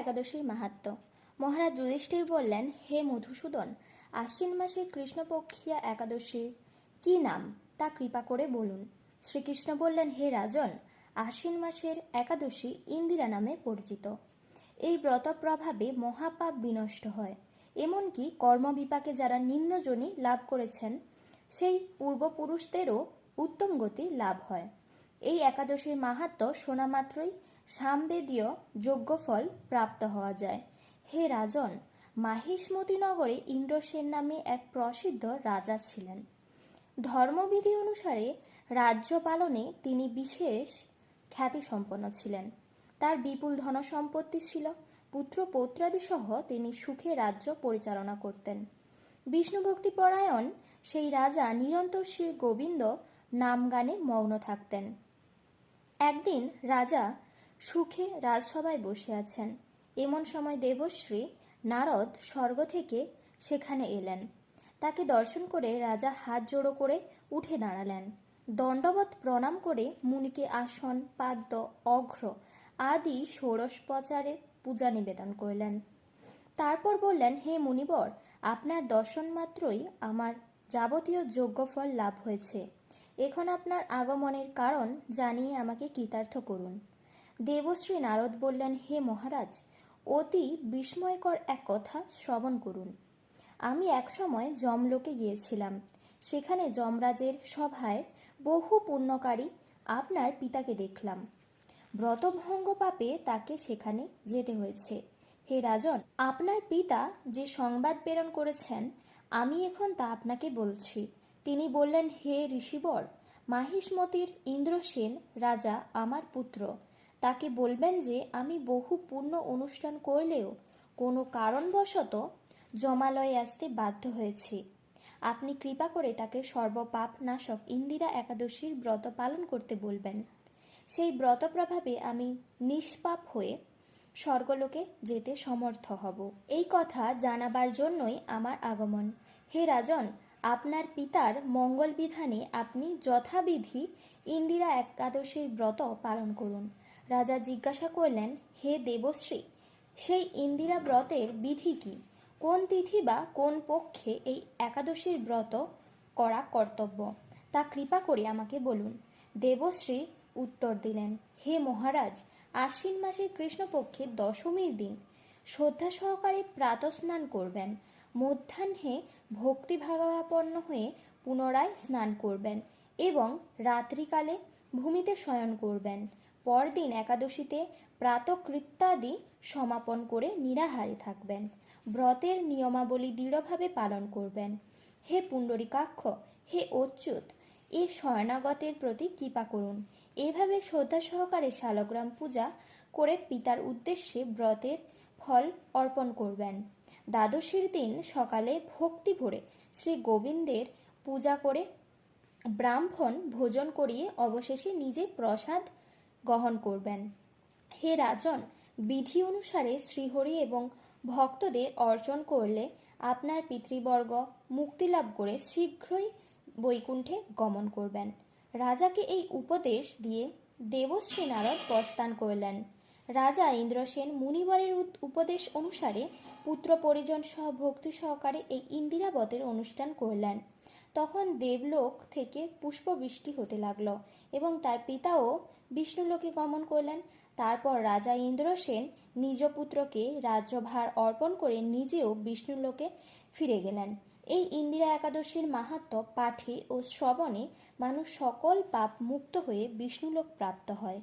একাদশীর মাহাত্ম্য মহারাজ যুধিষ্ঠির বললেন, হে মধুসূদন, আশ্বিন মাসের কৃষ্ণপক্ষিয়া একাদশীর কি নাম? তা কৃপা করে বলুন। শ্রীকৃষ্ণ বললেন, হে রাজন, আশ্বিন মাসের একাদশী ইন্দিরা নামে পরিচিত। এই ব্রত প্রভাবে মহাপাপ বিনষ্ট হয়। এমনকি কর্মবিপাকে যারা নিম্নজনী লাভ করেছেন, সেই পূর্বপুরুষদেরও উত্তম গতি লাভ হয়। এই একাদশীর মাহাত্ম শোনা মাত্রই সামবেদীয় যজ্ঞফল প্রাপ্ত হওয়া যায়। হে রাজন মাহিষ্মতি নগরে ইন্দ্রসেন নামে এক প্রসিদ্ধ রাজা ছিলেন। ধর্মবিধি অনুসারে রাজ্য পালনে তিনি বিশেষ খ্যাতিসম্পন্ন ছিলেন। তার বিপুল ধনসম্পত্তি ছিল। পুত্র পৌত্রাদি সহ তিনি সুখে রাজ্য পরিচালনা করতেন। বিষ্ণুভক্তি পরায়ণ সেই রাজা নিরন্তর শ্রী গোবিন্দ নাম গানে মগ্ন থাকতেন। একদিন রাজা সুখে রাজসভায় বসে আছেন। এমন সময় দেবশ্রী নারদ স্বর্গ থেকে সেখানে এলেন। তাকে দর্শন করে রাজা হাত জোড়ো করে উঠে দাঁড়ালেন। দণ্ডবত প্রণাম করে মুনিকে আসন, পাদ্য, অঘ্র আদি ষোড়শপচারে পূজা নিবেদন করলেন। তারপর বললেন, হে মুনিবর, আপনার দর্শন মাত্রই আমার যাবতীয় যোগ্যফল লাভ হয়েছে। এখন আপনার আগমনের কারণ জানিয়ে আমাকে কৃতার্থ করুন। দেবশ্রী নারদ বললেন, হে মহারাজ, অতি বিস্ময়কর এক কথা শ্রবণ করুন। আমি একসময় যমলোকে গিয়েছিলাম। সেখানে যমরাজের সভায় বহু পুণ্যকারী আপনার পিতাকে দেখলাম। ব্রতভঙ্গ পাপে তাকে সেখানে যেতে হয়েছে। হে রাজন, আপনার পিতা যে সংবাদ প্রেরণ করেছেন, আমি এখন তা আপনাকে বলছি। তিনি বললেন, হে ঋষিবর, মাহিষ্মতির ইন্দ্রসেন রাজা আমার পুত্র। তাকে বলবেন যে, আমি বহু পূর্ণ অনুষ্ঠান করলেও কোনো কারণবশত জমালয়ে আসতে বাধ্য হয়েছি। আপনি কৃপা করে তাকে সর্বপাপ নাশক ইন্দিরা একাদশীর ব্রত পালন করতে বলবেন। সেই ব্রত প্রভাবে আমি নিষ্পাপ হয়ে স্বর্গলোকে যেতে সমর্থ হব। এই কথা জানাবার জন্যই আমার আগমন। হে রাজন, আপনার পিতার মঙ্গল বিধানে আপনি যথাবিধি ইন্দিরা একাদশীর ব্রত পালন করুন। রাজা জিজ্ঞাসা করলেন, হে দেবশ্রী, সেই ইন্দিরা ব্রতের বিধি কি? কোন তিথি বা কোন পক্ষে এই একাদশীর ব্রত করা কর্তব্য? তা কৃপা করে আমাকে বলুন। দেবশ্রী উত্তর দিলেন, হে মহারাজ, আশ্বিন মাসের কৃষ্ণপক্ষের দশমীর দিন শ্রদ্ধা সহকারে প্রাতঃস্নান করবেন। মধ্যাহ্নে ভক্তিভাগাপন্ন হয়ে পুনরায় স্নান করবেন এবং রাত্রিকালে ভূমিতে শয়ন করবেন। পরদিন একাদশীতে প্রাতকৃত্যাদি সমাপন করে নিরাহারে থাকবেন। ব্রতের নিয়মাবলী দৃঢ়ভাবে পালন করবেন। হে পুণ্ডরিকাক্ষ, হে অচ্যুত, এ শরণাগতের প্রতি কৃপা করুন। এভাবে শ্রদ্ধা সহকারে শালগ্রাম পূজা করে পিতার উদ্দেশ্যে ব্রতের ফল অর্পণ করবেন। দ্বাদশীর দিন সকালে ভক্তি ভরে শ্রী গোবিন্দের পূজা করে ব্রাহ্মণ ভোজন করিয়ে অবশেষে নিজে প্রসাদ গ্রহণ করবেন। হে রাজন, বিধি অনুসারে শ্রীহরি এবং ভক্তদের অর্জন করলে আপনার পিতৃবর্গ মুক্তিলাভ করে শীঘ্রই বৈকুণ্ঠে গমন করবেন। রাজাকে এই উপদেশ দিয়ে দেবশ্রী নারদ প্রস্থান করলেন। রাজা ইন্দ্রসেন মুনিবরের উপদেশ অনুসারে পুত্র পরিজন সহ ভক্তি সহকারে এই ইন্দিরাবতের অনুষ্ঠান করলেন। তখন দেবলোক থেকে পুষ্পবৃষ্টি হতে লাগল এবং তার পিতাও বিষ্ণুলোকে গমন করলেন। তারপর রাজা ইন্দ্রসেন নিজ পুত্রকে রাজ্যভার অর্পণ করে নিজেও বিষ্ণুলোকে ফিরে গেলেন। এই ইন্দিরা একাদশীর মাহাত্ম পাঠে ও শ্রবণে মানুষ সকল পাপ মুক্ত হয়ে বিষ্ণুলোক প্রাপ্ত হয়।